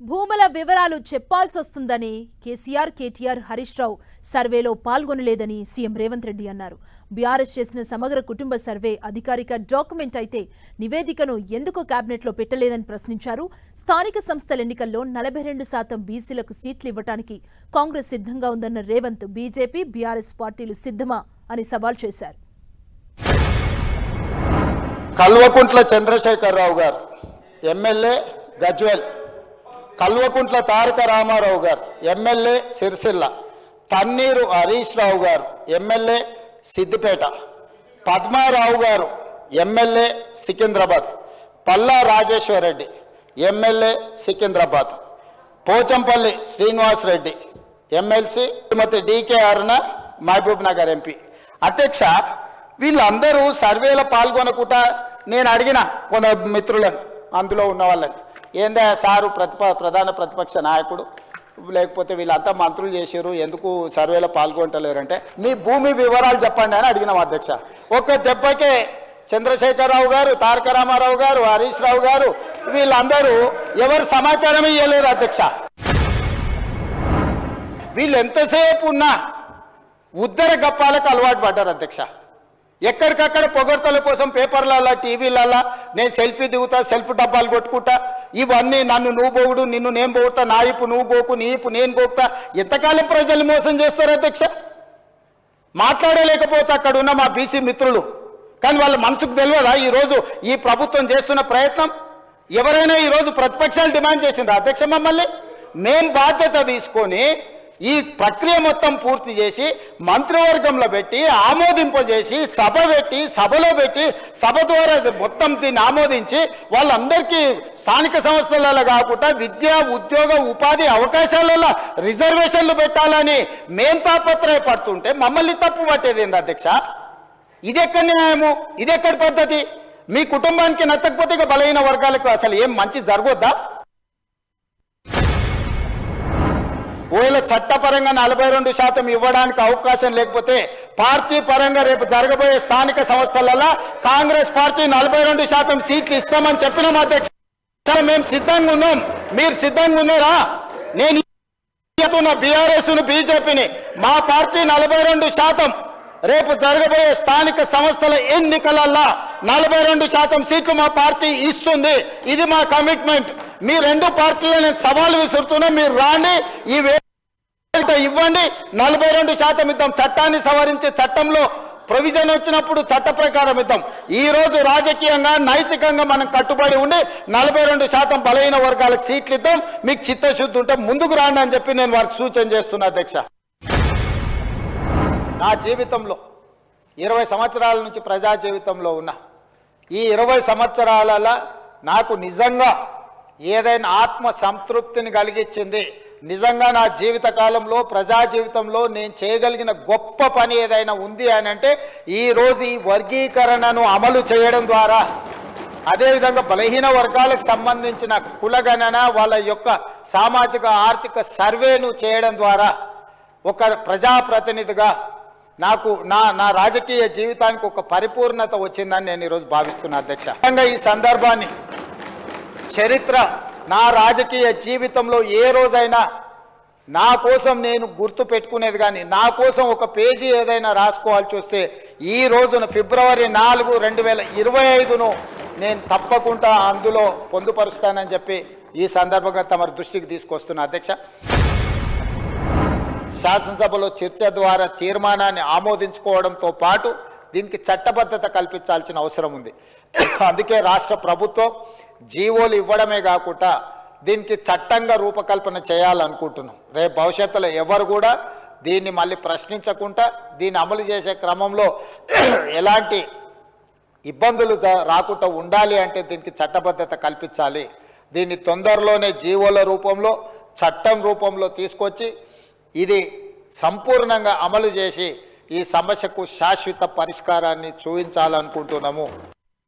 భూముల వివరాలు చెప్పాల్సి వస్తుందని కేసీఆర్ కేటీఆర్ హరీష్ రావు సర్వేలో పాల్గొనలేదని సీఎం రేవంత్ రెడ్డి అన్నారు. బీఆర్ఎస్ చేసిన సమగ్ర కుటుంబ సర్వే అధికారిక డాక్యుమెంట్ అయితే నివేదికను ఎందుకు కేబినెట్లో పెట్టలేదని ప్రశ్నించారు. స్థానిక సంస్థల ఎన్నికల్లో నలభై రెండు శాతం బీసీలకు సీట్లు ఇవ్వటానికి కాంగ్రెస్ సిద్ధంగా ఉందన్న రేవంత్ బీజేపీ బీఆర్ఎస్ పార్టీలు సిద్ధమా అని సవాల్ చేశారు. Kalvakuntla Chandrashekhar Rao garu MLA Gajwel Kalvakuntla Taraka Rama Rao garu MLA Sircilla. Thanneeru Harish Rao garu MLA Siddipet. Padma Rao garu MLA Secunderabad. Palla Rajeshwar Reddy MLA Secunderabad. Pochampally Srinivas Reddy MLC Shrimati DK Aruna Mahabubnagar MP. అధ్యక్ష వీళ్ళందరూ సర్వేలో పాల్గొనకుండా నేను అడిగిన కొంత మిత్రులను అందులో ఉన్న వాళ్ళని. ఏందా సారు ప్రతిప ప్రధాన ప్రతిపక్ష నాయకుడు? లేకపోతే వీళ్ళంతా మంత్రులు చేశారు ఎందుకు సర్వేలో పాల్గొంటలేరంటే? మీ భూమి వివరాలు చెప్పండి అని అడిగినాం అధ్యక్ష. ఒక్క దెబ్బకే చంద్రశేఖరరావు గారు తారక రామారావు గారు హరీష్ రావు గారు వీళ్ళందరూ ఎవరు సమాచారం ఇవ్వలేరు అధ్యక్ష. వీళ్ళు ఎంతసేపు ఉన్నా ఉద్దర గప్పాలకు అలవాటు పడ్డారు అధ్యక్ష. ఎక్కడికక్కడ పొగడ్తల కోసం పేపర్లలో టీవీలలో నేను సెల్ఫీ దిగుతా సెల్ఫ్ డబ్బాలు కొట్టుకుంటా ఇవన్నీ నన్ను నువ్వు పోగుడు నిన్ను నేను పోగుతా నా ఇప్పు నువ్వు గోకు నీ ఇప్పు నేను గోకుతా ఎంతకాలం ప్రజలు మోసం చేస్తారు అధ్యక్ష? మాట్లాడలేకపోవచ్చు అక్కడ ఉన్న మా బీసీ మిత్రులు. కానీ వాళ్ళ మనసుకు తెలియదా ఈరోజు ఈ ప్రభుత్వం చేస్తున్న ప్రయత్నం? ఎవరైనా ఈరోజు ప్రతిపక్షాలు డిమాండ్ చేసిందా అధ్యక్ష మమ్మల్ని? మేం బాధ్యత తీసుకొని ఈ ప్రక్రియ మొత్తం పూర్తి చేసి మంత్రివర్గంలో పెట్టి ఆమోదింపజేసి సభ పెట్టి సభలో పెట్టి సభ ద్వారా మొత్తం దీన్ని ఆమోదించి వాళ్ళందరికీ స్థానిక సంస్థలలో కాకుండా విద్య ఉద్యోగ ఉపాధి అవకాశాలలో రిజర్వేషన్లు పెట్టాలని మేం తాపత్రయపడుతుంటే మమ్మల్ని తప్పు పట్టేది ఏంది అధ్యక్ష? ఇదెక్కడి న్యాయము? ఇదెక్కడి పద్ధతి? మీ కుటుంబానికి నచ్చకపోతే ఇక బలహీన వర్గాలకు అసలు ఏం మంచి జరగొద్దా? ఒకవేళ చట్టపరంగా నలభై రెండు శాతం ఇవ్వడానికి అవకాశం లేకపోతే పార్టీ పరంగా రేపు జరగబోయే స్థానిక సంస్థలలో కాంగ్రెస్ పార్టీ నలభై రెండు శాతం సీట్లు ఇస్తామని చెప్పినాం అధ్యక్ష. మేము సిద్ధంగా ఉన్నాం. మీరు సిద్ధంగా ఉన్నారా? నేను బీఆర్ఎస్ బీజేపీని మా పార్టీ నలభై రెండు శాతం రేపు జరగబోయే స్థానిక సంస్థల ఎన్నికలల్లా నలభై రెండు శాతం సీట్లు మా పార్టీ ఇస్తుంది. ఇది మా కమిట్మెంట్. మీ రెండు పార్టీలు నేను సవాల్ విసురుతున్నా మీరు రాండి ఈ ఇవ్వండి. నలభై రెండు శాతం ఇద్దాం. చట్టాన్ని సవరించే చట్టంలో ప్రొవిజన్ వచ్చినప్పుడు చట్ట ప్రకారం ఇద్దాం. ఈ రోజు రాజకీయంగా నైతికంగా మనం కట్టుబడి ఉండి నలభై రెండు శాతం బలహీన వర్గాలకు సీట్లు ఇద్దాం. మీకు చిత్తశుద్ధి ఉంటే ముందుకు రాండి అని చెప్పి నేను వారికి సూచన చేస్తున్నా అధ్యక్ష. నా జీవితంలో ఇరవై సంవత్సరాల నుంచి ప్రజా జీవితంలో ఉన్నా ఈ ఇరవై సంవత్సరాలలో నాకు నిజంగా ఏదైనా ఆత్మ సంతృప్తిని కలిగించింది నిజంగా నా జీవిత కాలంలో ప్రజా జీవితంలో నేను చేయగలిగిన గొప్ప పని ఏదైనా ఉంది అని అంటే ఈరోజు ఈ వర్గీకరణను అమలు చేయడం ద్వారా. అదేవిధంగా బలహీన వర్గాలకు సంబంధించిన కులగణన వాళ్ళ యొక్క సామాజిక ఆర్థిక సర్వేను చేయడం ద్వారా. ఒక ప్రజాప్రతినిధిగా నాకు నా నా రాజకీయ జీవితానికి ఒక పరిపూర్ణత వచ్చిందని నేను ఈరోజు భావిస్తున్నా అధ్యక్ష. ఈ సందర్భాన్ని చరిత్ర నా రాజకీయ జీవితంలో ఏ రోజైనా నా కోసం నేను గుర్తు పెట్టుకునేది కానీ నా కోసం ఒక పేజీ ఏదైనా రాసుకోవాల్సి వస్తే ఈ రోజున ఫిబ్రవరి నాలుగు రెండు వేల ఇరవై ఐదును నేను తప్పకుండా అందులో పొందుపరుస్తానని చెప్పి ఈ సందర్భంగా తమ దృష్టికి తీసుకొస్తున్నా అధ్యక్ష. శాసనసభలో చర్చ ద్వారా తీర్మానాన్ని ఆమోదించుకోవడంతో పాటు దీనికి చట్టబద్ధత కల్పించాల్సిన అవసరం ఉంది. అందుకే రాష్ట్ర ప్రభుత్వం జీవోలు ఇవ్వడమే కాకుండా దీనికి చట్టంగా రూపకల్పన చేయాలనుకుంటున్నాం. రేపు భవిష్యత్తులో ఎవరు కూడా దీన్ని మళ్ళీ ప్రశ్నించకుండా దీన్ని అమలు చేసే క్రమంలో ఎలాంటి ఇబ్బందులు రాకుండా ఉండాలి అంటే దీనికి చట్టబద్ధత కల్పించాలి. దీన్ని తొందరలోనే జీవోల రూపంలో చట్టం రూపంలో తీసుకొచ్చి ఇది సంపూర్ణంగా అమలు చేసి ఈ సమస్యకు శాశ్వత పరిష్కారాన్ని చూపించాలనుకుంటున్నాము.